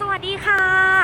สวัสดีค่ะ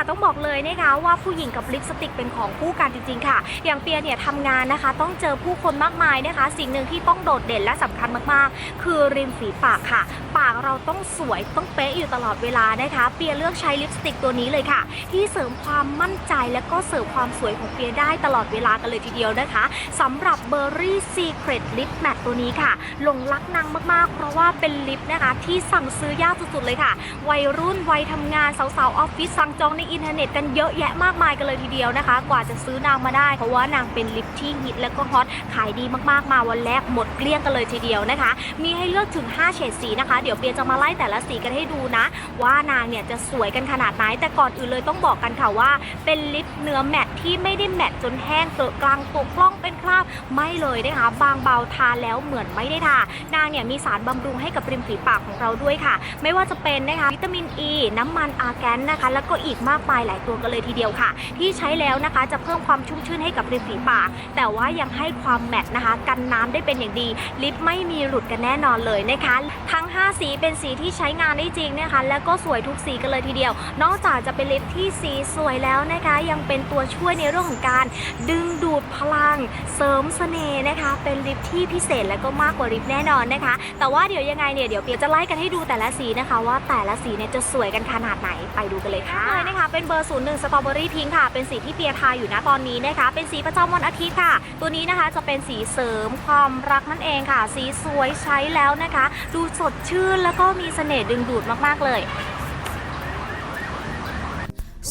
ต้องบอกเลยนะคะว่าผู้หญิงกับลิปสติกเป็นของคู่กันจริงๆค่ะ อย่างเปียเนี่ยทำงานนะคะ ต้องเจอผู้คนมากมายนะคะ สิ่งหนึ่งที่ต้องโดดเด่นและสำคัญมากๆ คือริมฝีปากค่ะ ปากเราต้องสวยต้องเป๊ะอยู่ตลอดเวลานะคะ เปียเลือกใช้ลิปสติกตัวนี้เลยค่ะ ที่เสริมความมั่นใจและก็เสริมความสวยของเปียได้ตลอดเวลากันเลยทีเดียวนะคะสำหรับ Berry Secret Lip Matte ตัวนี้ค่ะหลงรักนางมากๆ เพราะว่าเป็นลิปนะคะที่สั่งซื้อยากสุดๆเลยค่ะวัยรุ่นวัยทำงานสาวๆออฟฟิศสั่งจองในอินเทอร์เน็ตกันเยอะแยะมากมายกันเลยทีเดียวนะคะ กว่าจะซื้อนางมาได้ เพราะว่านางเป็นลิปที่ฮิตและก็ฮอตขายดีมากๆมาวันแรกหมดเกลี้ยงกันเลยทีเดียวนะคะ มีให้เลือกถึง 5 เฉดสีนะคะ เดี๋ยวเปียจะมาไล่แต่ละสีกันให้ดูนะ ว่านางเนี่ยจะสวยกันขนาดไหนแต่ก่อนอื่นเลยต้องบอกกันค่ะว่า เป็นลิปเนื้อแมตที่ไม่ได้แมตจนแห้งเกลอะกลางตกกล้องเป็นคราบไม่เลยนะคะ บางเบาทาแล้วเหมือนไม่ได้ทานางเนี่ยมีสารบำรุงให้กับริมฝีปากของเราด้วยค่ะ ไม่ว่าจะเป็นนะคะวิตามินอ e, ีน้ำมันอาร์แกนนะคะ แล้วก็อีกมากมายหลายตัวกันเลยทีเดียวค่ะ ที่ใช้แล้วนะคะจะเพิ่มความชุ่มชื่นให้กับริมฝีปาก แต่ว่ายังให้ความแมตต์นะคะ กันน้ำได้เป็นอย่างดี ลิปไม่มีหลุดกันแน่นอนเลยนะคะ ทั้ง 5 สีเป็นสีที่ใช้งานได้จริงนะคะ แล้วก็สวยทุกสีกันเลยทีเดียว นอกจากจะเป็นลิปที่สีสวยแล้วนะคะ ยังเป็นตัวช่วยในเรื่องของการดึงดูดพลังเสริมเสน่ห์นะคะ เป็นลิปที่พิเศษและก็มากกว่าลิปแน่นอนนะคะ แต่ว่าเดี๋ยวยังไงเนี่ยเดี๋ยวเปียจะไล่กันให้ดูแต่ละสีนะคะ ว่าแต่ละสีเนี่ยจะสวยกันขนาดไหนไปดูกันเลยค่ะเลยนะคะ เป็นเบอร์ศูนย์หนึ่งสตรอเบอรี่พิงค่ะ เป็นสีที่เปียทาอยู่นะตอนนี้นะคะ เป็นสีประจำวันอาทิตย์ค่ะ ตัวนี้นะคะจะเป็นสีเสริมความรักนั่นเองค่ะ สีสวยใช้แล้วนะคะ ดูสดชื่นแล้วก็มีเสน่ห์ดึงดูดมากๆเลย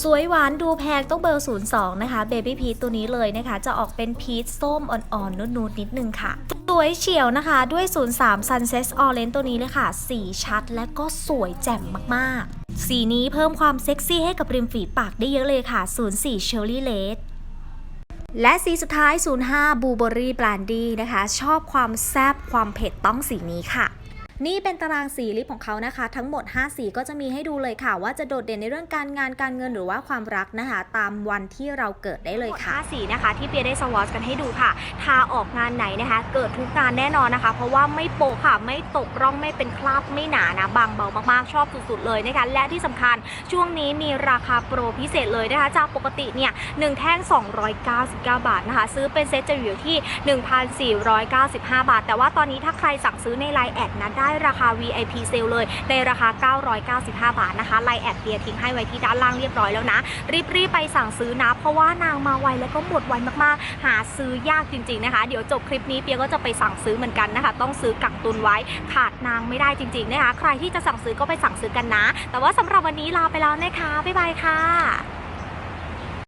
สวยหวานดูแพงต้องเบอร์ 02 นะคะ Baby Peach ตัวนี้เลยนะคะ จะออกเป็นพีชส้มอ่อนๆนูดๆนิดนึงค่ะ สวยเฉียวนะคะด้วย 03 Sunset Orange ตัวนี้เลยค่ะ สีชัดและก็สวยแจ่มมากๆ สีนี้เพิ่มความเซ็กซี่ให้กับริมฝีปากได้เยอะเลยค่ะ 04 Cherry Red และสีสุดท้าย 05 Blueberry Brandy นะคะ ชอบความแซบความเผ็ดต้องสีนี้ค่ะ นี่เป็นตารางสีลิปของเขานะคะ ทั้งหมด 5 สีก็จะมีให้ดูเลยค่ะ ว่าจะโดดเด่นในเรื่องการงานการเงินหรือว่าความรักนะคะ ตามวันที่เราเกิดได้เลยค่ะ5สีนะคะ ที่เปียได้สวอชกันให้ดูค่ะทาออกงานไหนนะคะ เกิดทุกงานแน่นอนนะคะ เพราะว่าไม่โปะค่ะ ไม่ตกร่องไม่เป็นคราบไม่หนานะบางเบามากๆชอบสุดๆเลยนะคะและที่สำคัญช่วงนี้มีราคาโปรพิเศษเลยนะคะจากปกติเนี่ยหนึ่งแท่ง 299 บาทนะคะ ซื้อเป็นเซตจะอยู่ที่ 1,495 บาท แต่ว่าตอนนี้ถ้าใครสั่งซื้อในไลน์แอดนะได้ราคา VIP เซลเลย ในราคา 995 บาทนะคะไลน์แอดเตียทิ้งให้ไว้ที่ด้านล่างเรียบร้อยแล้วนะ รีบๆไปสั่งซื้อนะ เพราะว่านางมาไวแล้วก็หมดไวมากๆ หาซื้อยากจริง ๆนะคะ เดี๋ยวจบคลิปนี้เปียก็จะไปสั่งซื้อเหมือนกันนะคะ ต้องซื้อกักตุนไว้ขาดนางไม่ได้จริงๆนะคะ ใครที่จะสั่งซื้อก็ไปสั่งซื้อกันนะ แต่ว่าสำหรับวันนี้ลาไปแล้วนะคะบ๊ายบายค่ะ